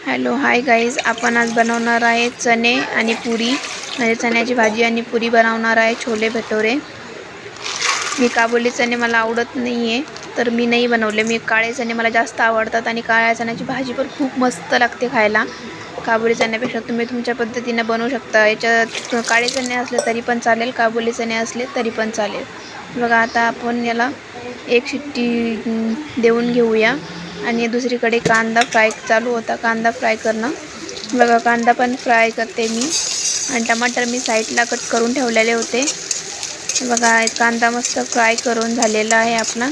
Hello hi guys आपण आज बनवणार आहे चणे आणि पुरी. म्हणजे चण्याची भाजी आणि पुरी बनवणार आहे छोले भटोरे. मी काबुली चणे मला आवडत नाही आहे तर मी नाही बनवले. मी काळे चणे मला जास्त आवडतात आणि काळ्या चण्याची भाजी पण खूप मस्त लागते खायला. काबुली चण्यापेक्षा तुम्ही तुमच्या पद्धतीनं बनवू शकता. याच्यात काळे चणे असले तरी पण चालेल काबुली चणे असले तरी पण चालेल. बघा आता आपण याला एक शिट्टी देऊन घेऊया. आणि दुसरीकडे कांदा फ्राय चालू होता. कांदा फ्राय करणं. बघा कांदा पण फ्राय करते मी. आणि टमाटर मी साईडला कट करून ठेवलेले होते. बघा कांदा मस्त फ्राय करून झालेला आहे आपला.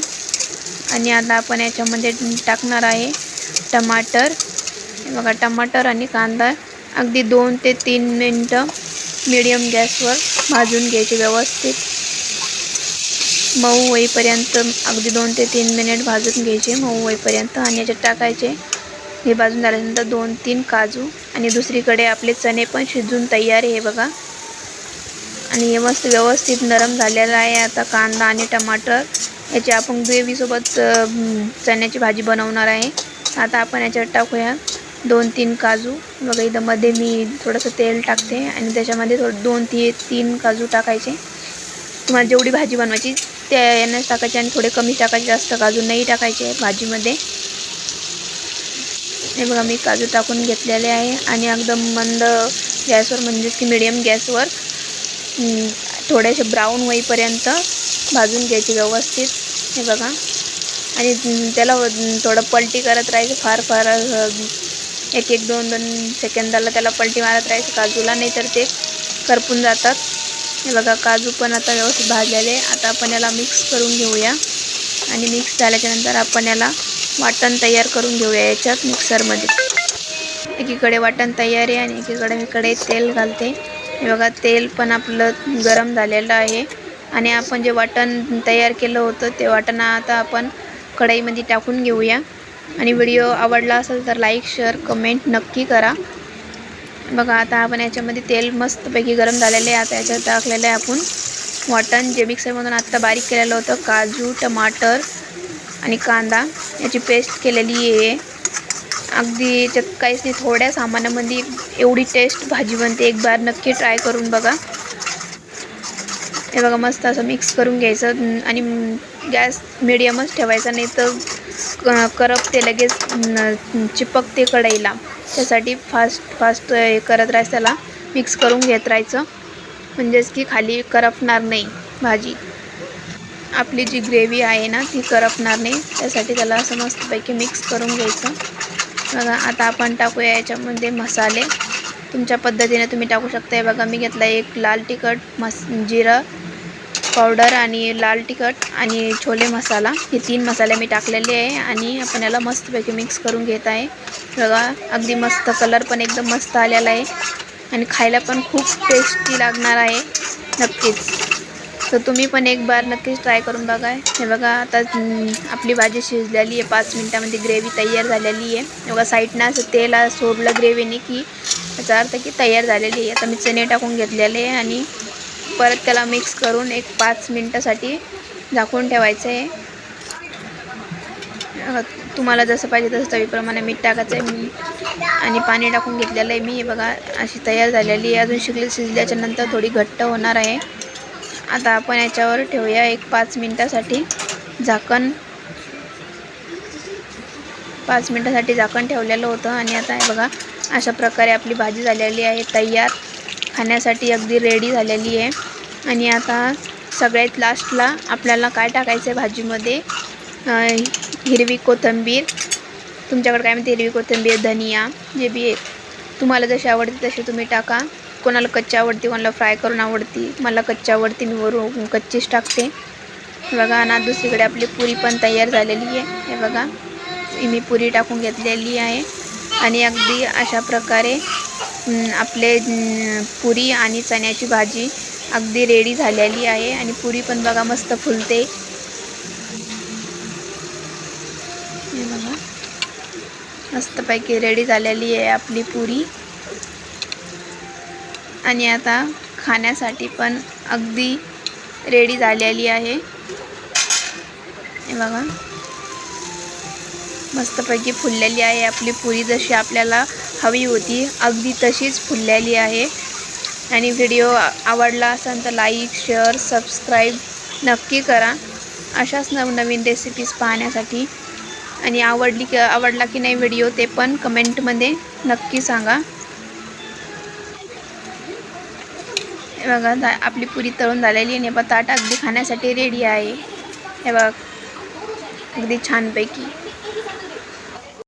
आणि आता आपण याच्यामध्ये टाकणार आहे टमाटर. बघा टमाटर आणि कांदा अगदी दोन ते तीन मिनटं मीडियम गॅसवर भाजून घ्यायचे व्यवस्थित. मऊ होईपर्यंत अगदी दोन ते तीन मिनिट भाजून घ्यायचे मऊ होईपर्यंत. आणि याच्यात टाकायचे. हे भाजून झाल्यानंतर दोन तीन काजू. आणि दुसरीकडे आपले चणे पण शिजून तयार आहे बघा. आणि हे मस्त व्यवस्थित नरम झालेलं आहे. आता कांदा आणि टमाटर याची आपण ग्रेव्हीसोबत चण्याची भाजी बनवणार आहे. आता आपण याच्यात टाकूया दोन तीन काजू. बघा इथं मध्ये मी थोडंसं तेल टाकते. आणि त्याच्यामध्ये थोडं दोन ती तीन काजू टाकायचे. तुम्हाला जेवढी भाजी बनवायची त्या यानं टाकायचे आणि थोडे कमी टाकायचे जास्त काजू नाही टाकायचे भाजीमध्ये. हे बघा मी काजू टाकून घेतलेले आहे आणि एकदम मंद गॅसवर म्हणजेच की मिडियम गॅसवर थोडेसे ब्राऊन होईपर्यंत भाजून घ्यायचे व्यवस्थित. हे बघा. आणि त्याला थोडं पलटी करत राहायचं फार फार एक एक दोन दोन सेकंदाला त्याला पलटी मारत राहायचं काजूला नाही तर ते करपून जातात. हे बघा काजू पण आता व्यवस्थित भाजलेले आता आपण याला मिक्स करून घेऊया. आणि मिक्स झाल्याच्यानंतर आपण याला वाटण तयार करून घेऊया याच्यात मिक्सरमध्ये एकीकडे वाटण तयार आहे आणि एकीकडे मी तेल घालते. हे बघा तेल पण आपलं गरम झालेलं आहे. आणि आपण जे वाटण तयार केलं होतं ते वाटण आता आपण कढईमध्ये टाकून घेऊया. आणि व्हिडिओ आवडला असेल तर लाईक शेअर कमेंट नक्की करा. बघा आता आपण याच्यामध्ये तेल मस्तपैकी गरम झालेले आहे. आता याच्यात टाकलेलं आहे आपण वाटण जे मिक्सरमधून आत्ता बारीक केलेलं होतं काजू टमाटर आणि कांदा. याची पेस्ट केलेली आहे. अगदी याच्यात काहीच नाही थोड्या सामानामध्ये एवढी टेस्ट भाजी बनते. एक बार नक्की ट्राय करून बघा. हे बघा मस्त असं मिक्स करून घ्यायचं. आणि गॅस मिडियमच ठेवायचा नाही तर क- करपते लगेच चिपकते कढईला. त्यासाठी फास्ट फास्ट हे करत राहायचं त्याला मिक्स करून घेत राहायचं. म्हणजेच की खाली करपणार नाही भाजी. आपली जी ग्रेव्ही आहे ना ती करपणार नाही. त्यासाठी त्याला असं मस्तपैकी मिक्स करून घ्यायचं. बघा आता आपण टाकूया याच्यामध्ये मसाले. तुमच्या पद्धतीने तुम्ही टाकू शकता बघा मी घेतला एक लाल तिखट मस जिरं पावडर आणि लाल तिखट आणि छोले मसाला हे तीन मसाले मी टाकलेले आहे आणि आपण याला मस्तपैकी मिक्स करून घेत आहे. बघा अगदी मस्त कलर पण एकदम मस्त आलेला आहे आणि खायला पण खूप टेस्टी लागणार आहे नक्कीच. तर तुम्ही पण एक बार नक्कीच ट्राय करून बघा. हे बघा आता आपली भाजी शिजलेली आहे पाच मिनटामध्ये ग्रेव्ही तयार झालेली आहे. बघा साईडनं असं तेल सोडलं ग्रेव्हीने की याचा अर्थ की तयार झालेली आहे. आता मी चणे टाकून घेतलेले आहे आणि परत त्याला मिक्स करून एक पाच मिनटासाठी झाकून ठेवायचं. आहे तुम्हाला जसं पाहिजे तसं चवीप्रमाणे मीठ टाकायचं आहे. मी आणि पाणी टाकून घेतलेलं आहे मी. हे बघा अशी तयार झालेली आहे. अजून शिकली शिजल्याच्या नंतर थोडी घट्ट होणार आहे. आता आपण याच्यावर ठेवूया एक पाच मिनटासाठी झाकण. पाच मिनटासाठी झाकण ठेवलेलं होतं आणि आता हे बघा अशा प्रकारे आपली भाजी झालेली आहे. तयार. खाण्यासाठी अगदी रेडी झालेली आहे. आणि आता सगळ्यात लास्टला आपल्याला काय टाकायचं आहे भाजीमध्ये हिरवी कोथिंबीर. तुमच्याकडे काय म्हणते हिरवी कोथिंबीर धनिया? जे बी आहे. तुम्हाला जशी आवडते तशी तुम्ही टाका. कोणाला कच्ची आवडती कोणाला फ्राय करून आवडती. मला कच्ची आवडती मी वरून कच्चीच टाकते. बघा ना दुसरीकडे आपली पुरी पण तयार झालेली आहे. हे बघा मी पुरी टाकून घेतलेली आहे. आणि अगदी अशा प्रकारे आपले पुरी आणि चण्याची भाजी अगदी रेडी झालेली आहे आणि पुरी पण बघा मस्त फुलते. हे बघा. मस्तपैकी रेडी झालेली आहे आपली पुरी. आणि आता खाण्यासाठी पण अगदी रेडी झालेली आहे. हे बघा. मस्तपैकी फुललेली आहे आपली पुरी जशी आपल्याला हवी होती अगदी तशीच फुललेली आहे. आणि व्हिडिओ आवडला असेल तर लाईक शेअर सबस्क्राईब नक्की करा. अशाच नवनवीन रेसिपीज पाहण्यासाठी. आणि आवडली की आवडला की नाही व्हिडिओ ते पण कमेंटमध्ये नक्की सांगा. हे बघा दा आपली पुरी तळून झालेली आणि बटाटा अगदी खाण्यासाठी रेडी आहे. हे बघ अगदी छानपैकी.